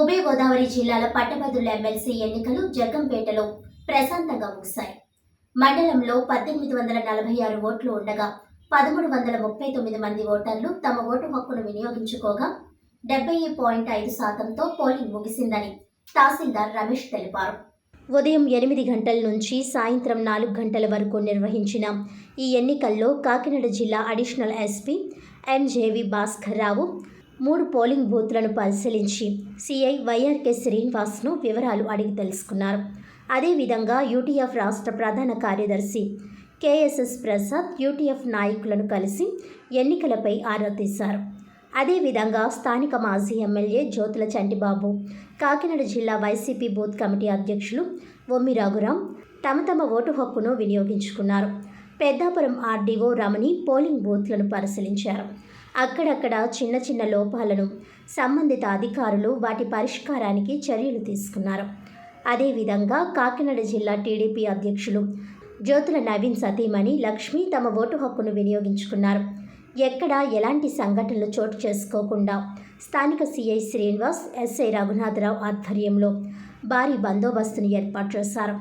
ఉభయ గోదావరి జిల్లాల పట్టభద్రుల ఎమ్మెల్సీ ఎన్నికలు జగ్గంపేటలో ప్రశాంతంగా ముగిశాయి. మండలంలో పద్దెనిమిది వందల నలభై ఆరు ఓట్లు ఉండగా పదమూడు వందల ముప్పై తొమ్మిది మంది ఓటర్లు తమ ఓటు హక్కును వినియోగించుకోగా డెబ్బై పాయింట్ ఐదు శాతంతో పోలింగ్ ముగిసిందని తహసీల్దార్ రమేష్ తెలిపారు. ఉదయం ఎనిమిది గంటల నుంచి సాయంత్రం నాలుగు గంటల వరకు నిర్వహించిన ఈ ఎన్నికల్లో కాకినాడ జిల్లా additional SP MJV Bhaskar Rao మూడు పోలింగ్ బూత్లను పరిశీలించి సిఐ వైఆర్కే శ్రీనివాస్ను వివరాలు అడిగి తెలుసుకున్నారు. అదేవిధంగా యూటీఎఫ్ రాష్ట్ర ప్రధాన కార్యదర్శి కేఎస్ఎస్ ప్రసాద్ యూటీఎఫ్ నాయకులను కలిసి ఎన్నికలపై ఆరా తీశారు. అదేవిధంగా స్థానిక మాజీ ఎమ్మెల్యే జ్యోతుల చంటిబాబు కాకినాడ జిల్లా వైసీపీ బూత్ కమిటీ అధ్యక్షులు ఒమ్మి రఘురాం తమ తమ ఓటు హక్కును వినియోగించుకున్నారు. పెద్దాపురం ఆర్డీఓ రమణి పోలింగ్ బూత్లను పరిశీలించారు. అక్కడక్కడ చిన్న చిన్న లోపాలను సంబంధిత అధికారులు వాటి పరిష్కారానికి చర్యలు తీసుకున్నారు. అదేవిధంగా కాకినాడ జిల్లా టీడీపీ అధ్యక్షులు జ్యోతుల నవీన్ సతీమణి లక్ష్మి తమ ఓటు హక్కును వినియోగించుకున్నారు. ఎక్కడ ఎలాంటి సంఘటనలు చోటు చేసుకోకుండా స్థానిక సిఐ శ్రీనివాస్ ఎస్ఐ రఘునాథరావు ఆధ్వర్యంలో భారీ బందోబస్తును ఏర్పాటు చేశారు.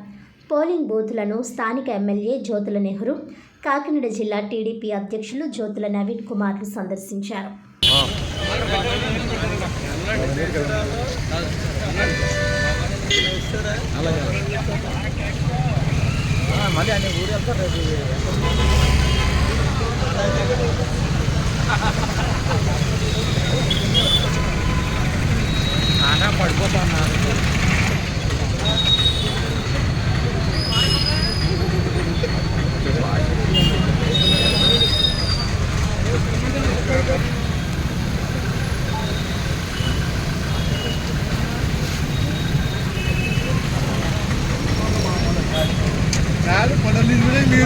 పోలింగ్ బూత్లను స్థానిక ఎమ్మెల్యే జ్యోతుల నెహ్రూ కాకినాడ జిల్లా టీడీపీ అధ్యక్షులు జ్యోతుల నవీన్ కుమార్లు సందర్శించారు. మళ్ళీ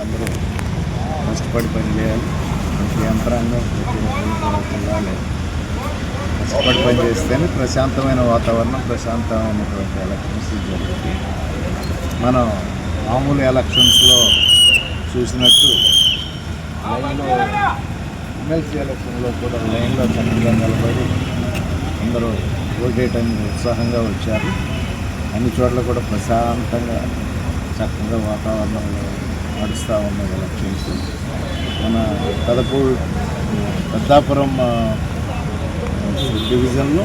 అందరూ కష్టపడి పని చేయాలి ప్రతి యంత్రాంగం వెళ్ళాలి కష్టపడి పని చేస్తేనే ప్రశాంతమైన వాతావరణం ప్రశాంతమైనటువంటి ఎలక్షన్స్ జరుగుతుంది మనం మామూలు ఎలక్షన్స్లో చూసినట్టు లైన్లో ఎమ్మెల్సీ ఎలక్షన్లో కూడా లైన్లో చక్కగా నిలబడి అందరూ ఓటేయటానికి ఉత్సాహంగా వచ్చారు. అన్ని చోట్ల కూడా ప్రశాంతంగా చక్కగా వాతావరణంలో నడుస్తూ ఉన్నది ఎలక్షన్స్. మన పెదపూర్ పెద్దాపురం డివిజన్లో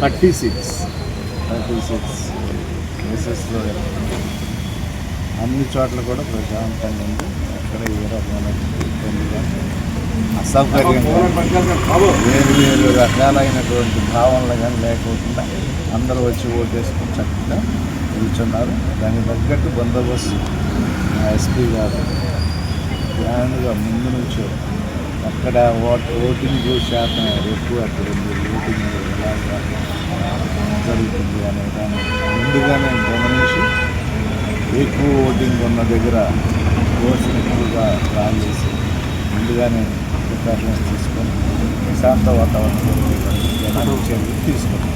థర్టీ సిక్స్ థర్టీ సిక్స్ ప్లేసెస్లో అన్ని చోట్ల కూడా ప్రశాంతంగా ఉంది. ఎక్కడ కానీ అసౌకర్యం వేరు వేరు రకాలైనటువంటి భావనలు కానీ లేకుండా అందరూ వచ్చి ఓటేసుకుని చక్కగా కూర్చున్నారు. దానికి తగ్గట్టు బందోబస్తు ఎస్పీ గారు గ్రాండ్గా ముందు నుంచో అక్కడ ఓట్ ఓటింగ్ శాతం ఎక్కువ అక్కడ ఉంది. ఓటింగ్ ఎలాగా జరుగుతుంది అనే దాన్ని ముందుగానే గమనించి ఎక్కువ ఓటింగ్ ఉన్న దగ్గర ఓట్స్ని ఎక్కువగా ప్లాన్ చేసి ముందుగానే ప్రికాషన్స్ తీసుకొని ప్రశాంత వాతావరణంలో తీసుకొని